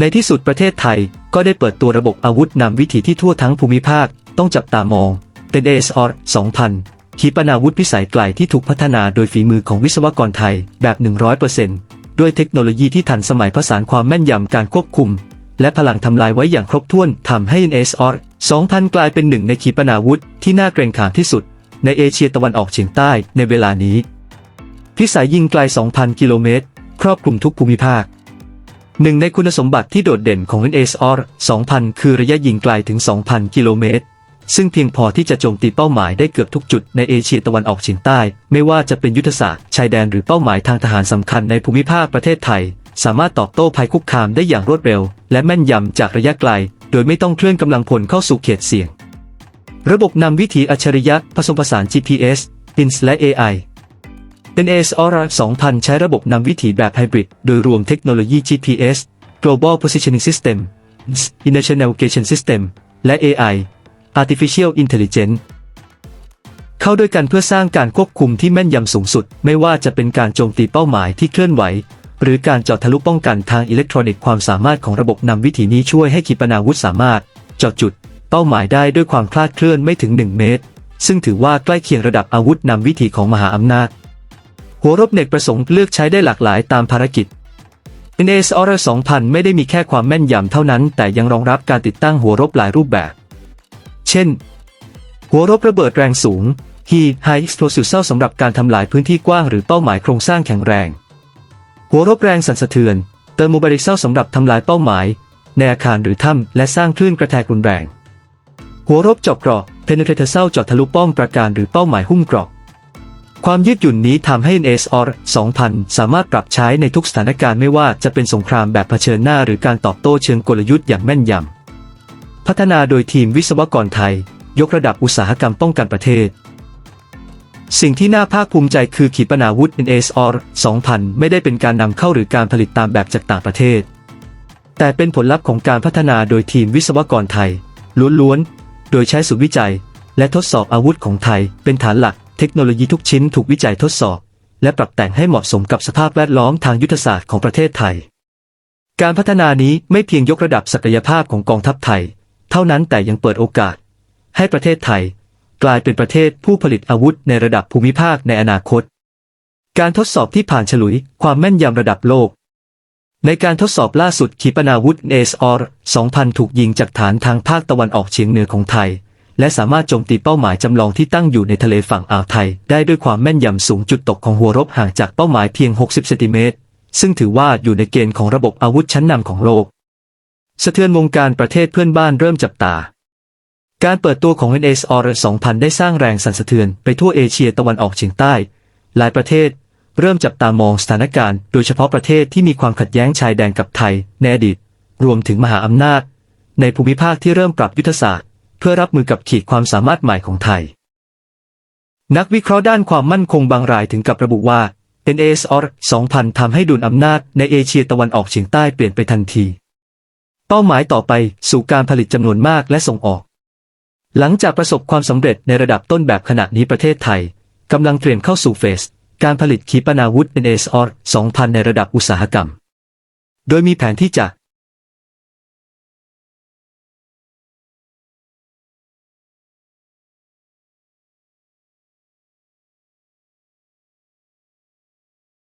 ในที่สุดประเทศไทยก็ได้เปิดตัวระบบอาวุธนำวิถีที่ทั่วทั้งภูมิภาค ต้องจับตามอง เป็น ASR 2000 ขีปนาวุธพิสัยไกลที่ถูกพัฒนาโดยฝีมือของวิศวกรไทยแบบ 100%ด้วยเทคโนโลยีที่ทันสมัยผสานความแม่นยำการควบคุม และพลังทำลายไว้อย่างครบถ้วนทำให้ ASR 2000 กลายเป็นหนึ่งในขีปนาวุธที่น่าเกรงขามที่สุด ในเอเชียตะวันออกเฉียงใต้ในเวลานี้ พิสัยยิงไกล 2,000 กิโลเมตร ครอบคลุมทุกภูมิภาค หนึ่งในคุณสมบัติที่โดดเด่นของ NSR 2000 คือระยะยิงไกลถึง 2,000 กิโลเมตร ซึ่งเพียงพอที่จะโจมตีเป้าหมายได้เกือบทุกจุดในเอเชียตะวันออกเฉียงใต้ ไม่ว่าจะเป็นยุทธศาสตร์ชายแดนหรือเป้าหมายทางทหารสำคัญในภูมิภาคประเทศไทย สามารถตอบโต้ภัยคุกคามได้อย่างรวดเร็ว และแม่นยำจากระยะไกล โดยไม่ต้องเคลื่อนกำลังพลเข้าสู่เขตเสี่ยง ระบบนำวิถีอัจฉริยะผสมผสาน GPS, INS และ AI NASR 2000 ใช้ระบบนำวิถีแบบไฮบริด โดยรวมเทคโนโลยี GPS Global Positioning System Inertial Navigation System และ AI Artificial Intelligence เข้าด้วยกันเพื่อสร้างการควบคุมที่แม่นยำสูงสุด ไม่ว่าจะเป็นการโจมตีเป้าหมายที่เคลื่อนไหว หรือการเจาะทะลุป้องกันทางอิเล็กทรอนิกส์ความสามารถของระบบนำวิถีนี้ช่วยให้ขีปนาวุธสามารถเจาะจุด เป้าหมายได้ด้วยความคลาดเคลื่อนไม่ถึง 1 เมตร ซึ่งถือว่าใกล้เคียงระดับอาวุธนำวิถีของมหาอำนาจ หัวรบเนกประสงค์เลือกใช้ได้หลากหลายตามภารกิจ NASR 2000 ไม่ได้มีแค่ความแม่นยำเท่านั้น แต่ยังรองรับการติดตั้งหัวรบหลายรูปแบบ เช่น หัวรบระเบิดแรงสูง Heat High Explosive Cell สำหรับการทำลายพื้นที่กว้างหรือเป้าหมายโครงสร้างแข็งแรง หัวรบแรงสั่นสะเทือนเติมโมบ i ลิเซลสำหรับทำลายเป้าหมาย ในอาคารหรือถ้ำและสร้างคลื่นกระแทกรุนแรง หัวรบเจาะเกราะ Penetrator Cell เจาะทะลุป้อมปราการหรือเป้าหมายหุ้มเกราะ ความยืดหยุ่นนี้ทำให้ NSR 2000 สามารถปรับใช้ในทุกสถานการณ์ไม่ว่าจะเป็นสงครามแบบเผชิญหน้าหรือการตอบโต้เชิงกลยุทธ์อย่างแม่นยำ พัฒนาโดยทีมวิศวกรไทย ยกระดับอุตสาหกรรมป้องกันประเทศ สิ่งที่น่าภาคภูมิใจคือขีปนาวุธ NSR 2000 ไม่ได้เป็นการนำเข้าหรือการผลิตตามแบบจากต่างประเทศ แต่เป็นผลลัพธ์ของการพัฒนาโดยทีมวิศวกรไทยล้วนๆ โดยใช้ศูนย์วิจัย และทดสอบอาวุธของไทยเป็นฐานหลัก เทคโนโลยีทุกชิ้นถูกวิจัยทดสอบ และปรับแต่งให้เหมาะสมกับสภาพแวดล้อมทางยุทธศาสตร์ของประเทศไทย การพัฒนานี้ไม่เพียงยกระดับศักยภาพของกองทัพไทย เท่านั้นแต่ยังเปิดโอกาส ให้ประเทศไทย กลายเป็นประเทศผู้ผลิตอาวุธในระดับภูมิภาคในอนาคต การทดสอบที่ผ่านฉลุยความแม่นยำระดับโลกในการทดสอบล่าสุดขีปนาวุธ ASR 2000 ถูกยิงจากฐานทางภาคตะวันออกเฉียงเหนือของไทย และสามารถโจมตีเป้าหมายจำลองที่ตั้งอยู่ในทะเลฝั่งอ่าวไทย ได้ด้วยความแม่นยำสูงจุดตกของหัวรบห่างจากเป้าหมายเพียง 60 เซนติเมตร ซึ่งถือว่าอยู่ในเกณฑ์ของระบบอาวุธชั้นนำของโลก สะเทือนวงการประเทศเพื่อนบ้านเริ่มจับตา การเปิดตัวของ NSR 2000 ได้สร้างแรงสั่นสะเทือนไปทั่วเอเชียตะวันออกเฉียงใต้ หลายประเทศ เริ่มจับตามองสถานการณ์ โดยเฉพาะประเทศที่มีความขัดแย้งชายแดนกับไทยในอดีต รวมถึงมหาอำนาจ ในภูมิภาคที่เริ่มปรับยุทธศาสตร์ เพื่อรับมือกับขีดความสามารถใหม่ของไทย นักวิเคราะห์ด้านความมั่นคงบางรายถึงกับระบุว่า NASR 2000 ทำให้ดุลอำนาจในเอเชียตะวันออกเฉียงใต้เปลี่ยนไปทันที เป้าหมายต่อไปสู่การผลิตจำนวนมากและส่งออก หลังจากประสบความสำเร็จในระดับต้นแบบขณะนี้ประเทศไทยกำลังเตรียมเข้าสู่เฟส การผลิตขีปนาวุธ NASR 2000 ในระดับอุตสาหกรรม โดยมีแผนที่จะ